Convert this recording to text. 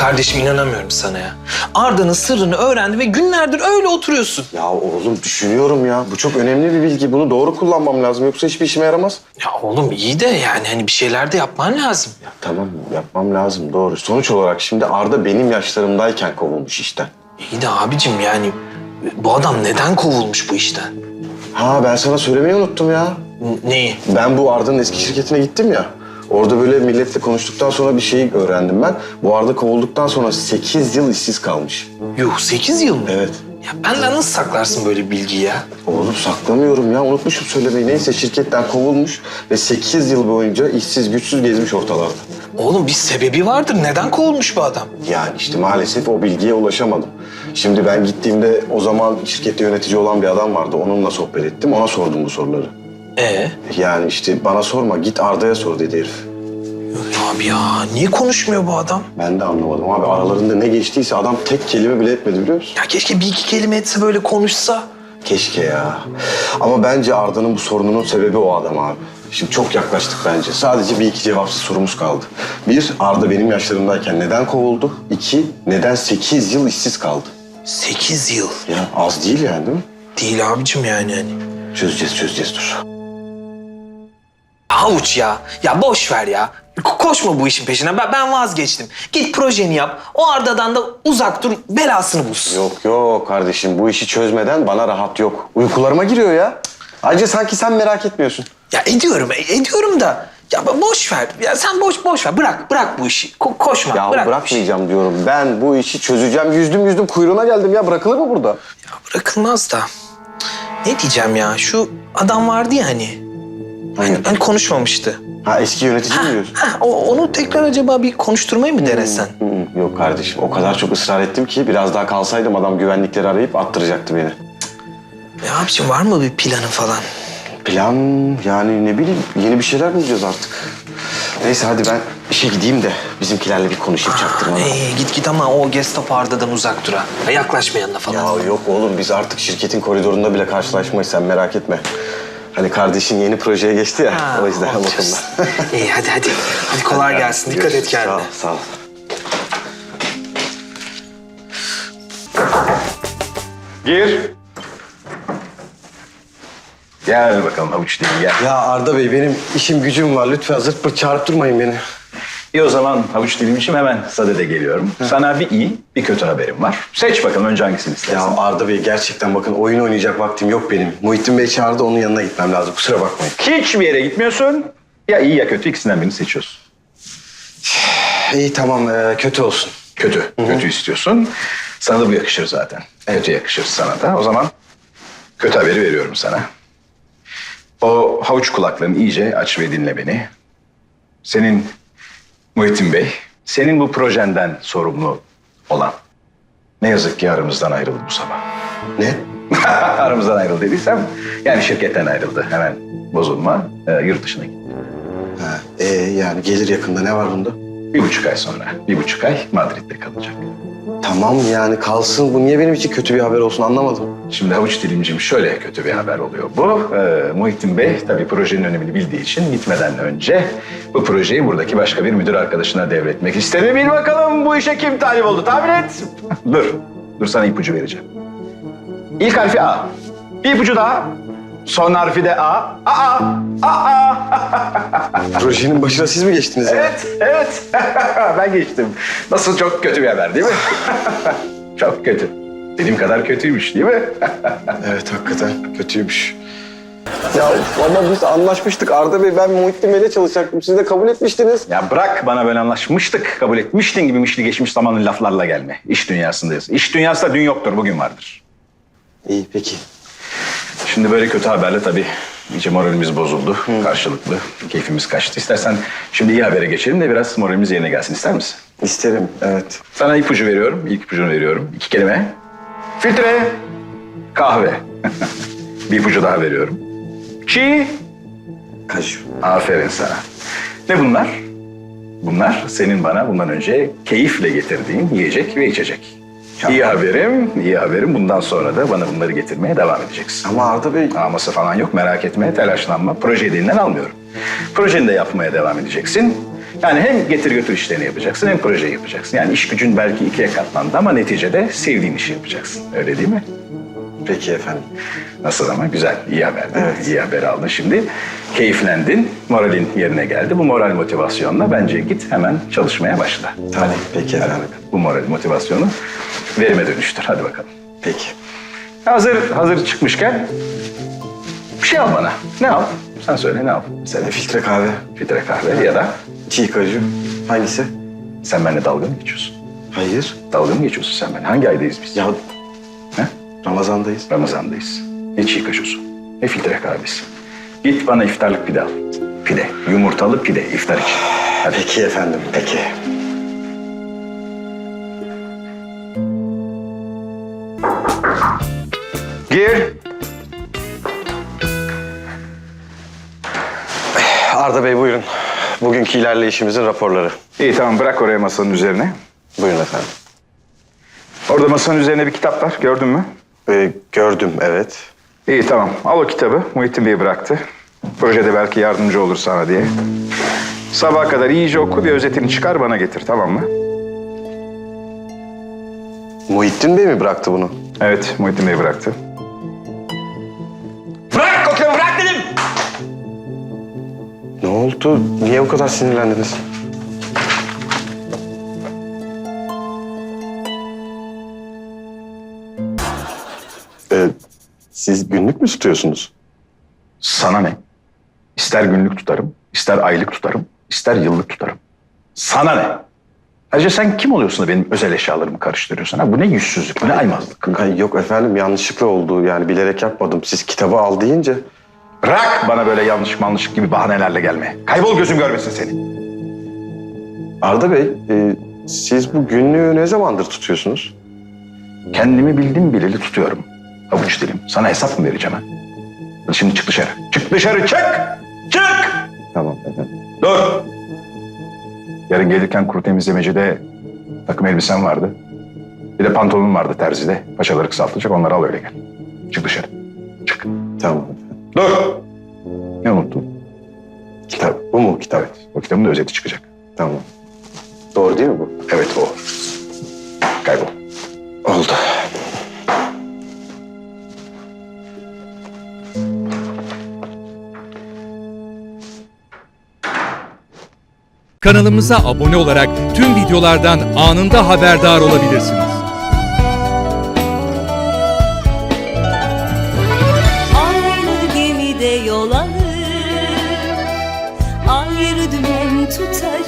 Kardeşim inanamıyorum sana ya. Arda'nın sırrını öğrendi ve günlerdir öyle oturuyorsun. Ya oğlum düşünüyorum ya. Bu çok önemli bir bilgi. Bunu doğru kullanmam lazım. Yoksa hiçbir işime yaramaz. Ya oğlum iyi de yani hani bir şeyler de yapman lazım. Tamam yapmam lazım doğru. Sonuç olarak şimdi Arda benim yaşlarımdayken kovulmuş işten. İyi de abicim yani bu adam neden kovulmuş bu işten? Ha ben sana söylemeyi unuttum ya. N- Neyi? Ben bu Arda'nın eski şirketine gittim ya. Orada böyle milletle konuştuktan sonra bir şey öğrendim ben. Bu Arda kovulduktan sonra 8 yıl işsiz kalmış. Yuh 8 yıl mı? Evet. Ya benden nasıl saklarsın böyle bilgiyi ya? Oğlum saklamıyorum ya. Unutmuşum söylemeyi. Neyse şirketten kovulmuş ve 8 yıl boyunca işsiz güçsüz gezmiş ortalarda. Oğlum bir sebebi vardır. Neden kovulmuş bu adam? Yani işte maalesef o bilgiye ulaşamadım. Şimdi ben gittiğimde o zaman şirkette yönetici olan bir adam vardı. Onunla sohbet ettim. Ona sordum bu soruları. Ee? Yani işte bana sorma git Arda'ya sor dedi herif. Abi ya niye konuşmuyor bu adam? Ben de anlamadım abi. Aralarında ne geçtiyse adam tek kelime bile etmedi biliyor musun? Ya keşke bir iki kelime etse böyle konuşsa. Keşke ya. Ama bence Arda'nın bu sorununun sebebi o adam abi. Şimdi çok yaklaştık bence. Sadece bir iki cevapsız sorumuz kaldı. Bir, Arda benim yaşlarımdayken neden kovuldu? İki, neden 8 yıl işsiz kaldı? 8 yıl. Ya az değil yani değil mi? Değil abicim yani hani. Çözeceğiz, çözeceğiz dur. Havuç ya. Ya boş ver ya. Ko- Koşma bu işin peşine. Ben, ben vazgeçtim. Git projeni yap. O Arda'dan da uzak dur. Belasını bulsun. Yok yok kardeşim bu işi çözmeden bana rahat yok. Uykularıma giriyor ya. Ayrıca sanki sen merak etmiyorsun. Ya ediyorum, e- ediyorum da. Ya bo- boş ver. Ya sen boş boş ver. Bırak, bırak bu işi. Ko- koşma. Ya bırak. bırakmayacağım diyorum. Ben bu işi çözeceğim. Yüzdüm yüzdüm kuyruğuna geldim ya. Bırakılır mı burada? Ya bırakılmaz da. Ne diyeceğim ya? Şu adam vardı ya hani. Hani, hani konuşmamıştı. Ha eski yönetici mi diyorsun? Ha, o, onu tekrar acaba bir konuşturmayı mı denesen? Hı hı, Yok kardeşim o kadar çok ısrar ettim ki biraz daha kalsaydım adam güvenlikleri arayıp attıracaktı beni. Ya abiciğim var mı bir planın falan? Plan yani ne bileyim yeni bir şeyler bulacağız artık. Neyse hadi ben işe gideyim de bizimkilerle bir konuşayım çaktırmadan. Ee, git git ama o Gestapo Arda'dan uzak dur ha. Ya Yaklaşma yanına falan. Ya yok oğlum biz artık şirketin koridorunda bile karşılaşmayız sen merak etme. Hani kardeşin yeni projeye geçti ya Ha, o yüzden o olacağız. bakımdan. İyi hadi hadi. Hadi kolay gelsin. Dikkat et kendine. Sağ ol, sağ ol. Gir. Gel bakalım havuç değil gel. Ya Arda Bey benim işim gücüm var lütfen zırt pırt çağırıp durmayın beni. İyi o zaman havuç dilimmişim hemen sadede geliyorum. Sana bir iyi bir kötü haberim var. Seç bakalım önce hangisini Ya istersin. Arda Bey gerçekten bakın oyun oynayacak vaktim yok benim. Muhittin Bey çağırdı onun yanına gitmem lazım kusura bakmayın. Hiçbir yere gitmiyorsun. Ya iyi ya kötü ikisinden birini seçiyorsun. İyi tamam ee, kötü olsun. Kötü. Kötü istiyorsun. Sana da bu yakışır zaten. Kötü yakışır sana da. O zaman kötü haberi veriyorum sana. O havuç kulaklarını iyice aç ve dinle beni. Senin Muhittin Bey, senin bu projenden sorumlu olan ne yazık ki aramızdan ayrıldı bu sabah. Ne? aramızdan ayrıldı dediysem yani şirketten ayrıldı. Hemen bozulma, e, yurt dışına gitti. Ha, ee, yani gelir yakında ne var bunda? Bir buçuk ay sonra, bir buçuk ay Madrid'de kalacak. Tamam yani kalsın bu niye benim için kötü bir haber olsun anlamadım. Şimdi havuç dilimcim şöyle kötü bir haber oluyor. Bu e, Muhittin Bey tabii projenin önemini bildiği için gitmeden önce bu projeyi buradaki başka bir müdür arkadaşına devretmek istedi. Bil bakalım bu işe kim talip oldu tahmin et. dur, dur sana ipucu vereceğim. İlk harfi A. Bir ipucu daha. Son harfi de A. A, A, A, A. Projenin başına siz mi geçtiniz ya? Evet, evet. ben geçtim. Nasıl çok kötü bir haber değil mi? çok kötü. Dediğim kadar kötüymüş değil mi? Evet hakikaten kötüymüş. Ya ama biz anlaşmıştık Arda Bey ben Muhittin Bey'le çalışacaktım. Siz de kabul etmiştiniz. Ya bırak bana böyle anlaşmıştık, kabul etmiştin gibi mişli geçmiş zamanın laflarla gelme. İş dünyasındayız. İş dünyasında dün yoktur, bugün vardır. İyi peki. Şimdi böyle kötü haberle tabii iyice moralimiz bozuldu. Karşılıklı keyfimiz kaçtı. İstersen şimdi iyi habere geçelim de biraz moralimiz yerine gelsin. İster misin? İsterim evet. Sana ipucu veriyorum. İlk ipucunu veriyorum. İki kelime. Filtre. Kahve. bir ipucu daha veriyorum. Çiğ. Kaju. Aferin sana. Ne bunlar? Bunlar senin bana bundan önce keyifle getirdiğin yiyecek ve içecek. İyi haberim, iyi haberim. Bundan sonra da bana bunları getirmeye devam edeceksin. Ama Arda Bey Aması falan yok merak etme, telaşlanma. Projeyi de elinden almıyorum. Projeni de yapmaya devam edeceksin. Yani hem getir götür işlerini yapacaksın hem projeyi yapacaksın. Yani iş gücün belki ikiye katlandı ama neticede sevdiğin işi yapacaksın. Öyle değil mi? Peki efendim. Nasıl ama güzel, iyi haber değil mi? Evet. İyi haber aldın şimdi. Keyiflendin, moralin yerine geldi. Bu moral motivasyonla bence git hemen çalışmaya başla. Tamam, peki efendim. Bu moral motivasyonu verime dönüştür. Hadi bakalım. Peki. Hazır, hazır çıkmışken bir şey al bana. Ne al? Sen söyle ne al? Mesela E, filtre kahve, filtre kahve ya da çiğ kaju. Hangisi? sen benimle dalga mı geçiyorsun? Hayır. Dalga mı geçiyorsun sen benimle? Hangi aydayız biz? Ya He? Ramazan'dayız. Ramazan'dayız. Ne çiğ kaşosu, ne filtre kahvesi. Git bana iftarlık pide al. Pide, yumurtalı pide iftar için. Hadi. Peki efendim, peki. Gir. Arda Bey buyurun. Bugünkü ilerleyişimizin raporları. İyi tamam bırak oraya masanın üzerine. Buyurun efendim. Orada masanın üzerine bir kitap var. Gördün mü? Ee, gördüm, evet. İyi tamam. Al o kitabı. Muhittin Bey bıraktı. Projede belki yardımcı olur sana diye. Sabaha kadar iyice oku bir özetini çıkar bana getir tamam mı? Muhittin Bey mi bıraktı bunu? Evet Muhittin Bey bıraktı. Oldu? Niye bu kadar sinirlendiniz? Ee, siz günlük mü tutuyorsunuz? Sana ne? İster günlük tutarım, ister aylık tutarım, ister yıllık tutarım. Sana ne? Ayrıca sen kim oluyorsun da benim özel eşyalarımı karıştırıyorsun? Ha? Bu ne yüzsüzlük, bu ne aymazlık? Ay, yok efendim yanlışlıkla oldu. Yani bilerek yapmadım. Siz kitabı al deyince... Bırak bana böyle yanlış manlış gibi bahanelerle gelme. Kaybol gözüm görmesin seni. Arda Bey, e, siz bu günlüğü ne zamandır tutuyorsunuz? Kendimi bildim bileli tutuyorum. Avuç dilim. Sana hesap mı vereceğim ha? Hadi şimdi çık dışarı. Çık dışarı çık! Çık! Tamam efendim. Dur! Yarın gelirken kuru temizlemecide takım elbisen vardı. Bir de pantolonum vardı terzide. Paçaları kısaltacak onları al öyle gel. Çık dışarı. Çık. Tamam da özeti çıkacak. Tamam. Doğru değil mi bu? Evet o. Kaybol. Oldu. Kanalımıza abone olarak tüm videolardan anında haberdar olabilirsiniz. 出差